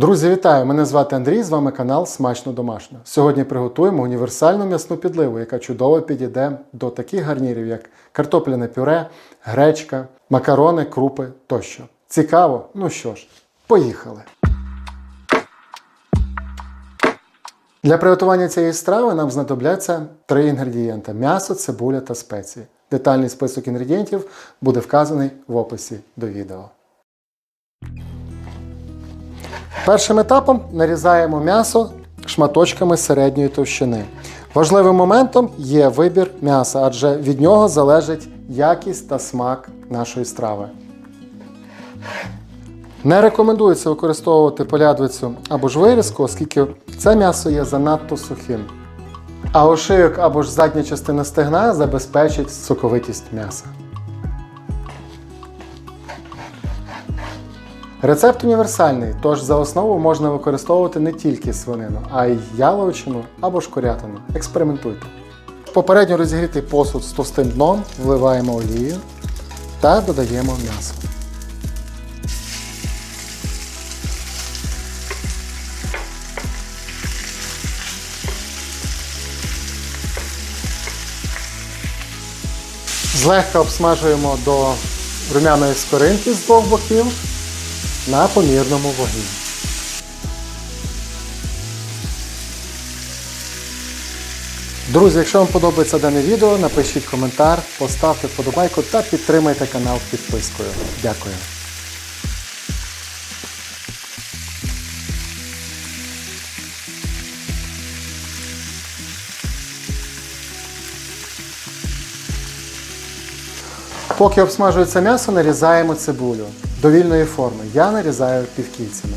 Друзі, вітаю! Мене звати Андрій, з вами канал Смачно Домашньо. Сьогодні приготуємо універсальну м'ясну підливу, яка чудово підійде до таких гарнірів, як картопляне пюре, гречка, макарони, крупи тощо. Цікаво? Ну що ж, поїхали! Для приготування цієї страви нам знадобляться три інгредієнти: м'ясо, цибуля та спеції. Детальний список інгредієнтів буде вказаний в описі до відео. Першим етапом нарізаємо м'ясо шматочками середньої товщини. Важливим моментом є вибір м'яса, адже від нього залежить якість та смак нашої страви. Не рекомендується використовувати полядвицю або ж вирізку, оскільки це м'ясо є занадто сухим. А ошийок або ж задня частина стегна забезпечить соковитість м'яса. Рецепт універсальний, тож за основу можна використовувати не тільки свинину, а й яловичину або ж курятину. Експериментуйте. Попередньо розігрітий посуд з товстим дном вливаємо олію та додаємо м'ясо. Злегка обсмажуємо до румяної скоринки з двох боків на помірному вогні. Друзі, якщо вам подобається дане відео, напишіть коментар, поставте вподобайку та підтримайте канал підпискою. Дякую. Поки обсмажується м'ясо, нарізаємо цибулю довільної форми. Я нарізаю півкільцями.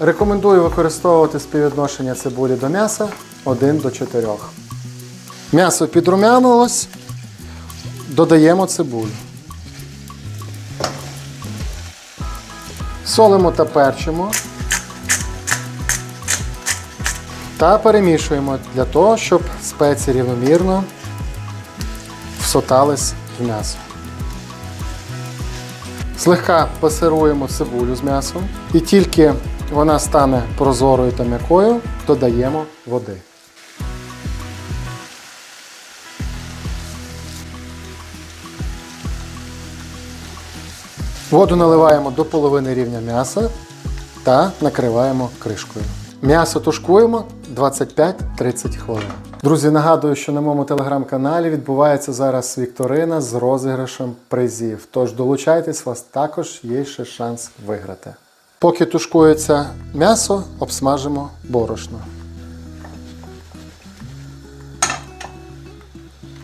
Рекомендую використовувати співвідношення цибулі до м'яса 1 до 4. М'ясо підрумянилось, додаємо цибулю. Солимо та перчимо та перемішуємо для того, щоб спеції рівномірно всотались в м'ясо. Злегка пасируємо цибулю з м'ясом і тільки вона стане прозорою та м'якою, додаємо води. Воду наливаємо до половини рівня м'яса та накриваємо кришкою. М'ясо тушкуємо 25-30 хвилин. Друзі, нагадую, що на моєму телеграм-каналі відбувається зараз вікторина з розіграшем призів. Тож долучайтесь, у вас також є ще шанс виграти. Поки тушкується м'ясо, обсмажимо борошно.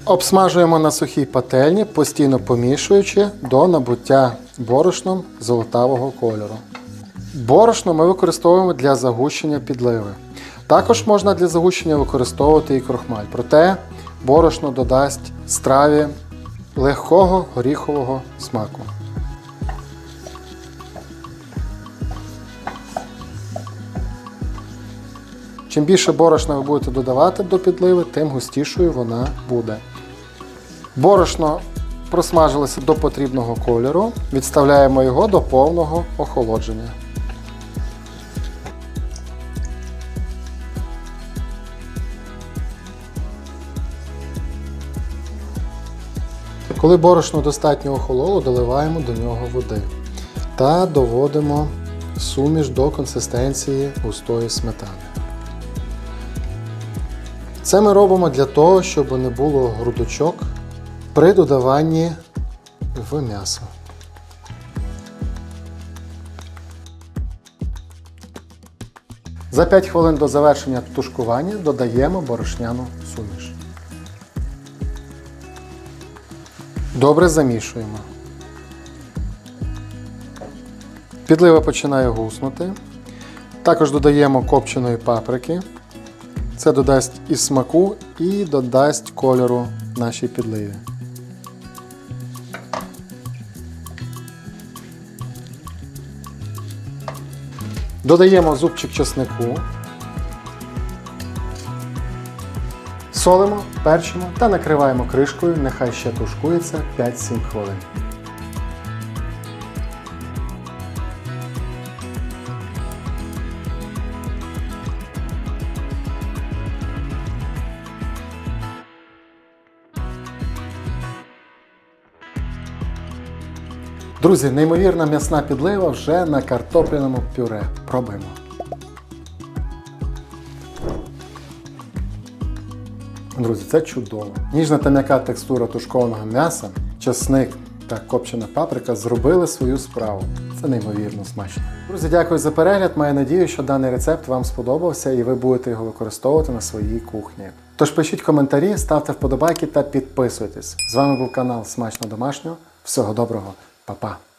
Обсмажуємо на сухій пательні, постійно помішуючи до набуття борошном золотавого кольору. Борошно ми використовуємо для загущення підливи. Також можна для загущення використовувати і крохмаль, проте борошно додасть страві легкого горіхового смаку. Чим більше борошна ви будете додавати до підливи, тим густішою вона буде. Борошно просмажилося до потрібного кольору, відставляємо його до повного охолодження. Коли борошно достатньо охололо, доливаємо до нього води та доводимо суміш до консистенції густої сметани. Це ми робимо для того, щоб не було грудочок при додаванні в м'ясо. За 5 хвилин до завершення тушкування додаємо борошняну Добре замішуємо. Підлива починає гуснути. Також додаємо копченої паприки. Це додасть і смаку, і додасть кольору нашій підливі. Додаємо зубчик чеснику. Солимо, перчимо та накриваємо кришкою, нехай ще тушкується 5-7 хвилин. Друзі, неймовірна м'ясна підлива вже на картопляному пюре. Пробуємо. Друзі, це чудово. Ніжна та м'яка текстура тушкованого м'яса, часник та копчена паприка зробили свою справу. Це неймовірно смачно. Друзі, дякую за перегляд. Маю надію, що даний рецепт вам сподобався і ви будете його використовувати на своїй кухні. Тож пишіть коментарі, ставте вподобайки та підписуйтесь. З вами був канал Смачно Домашнього. Всього доброго, Па-па!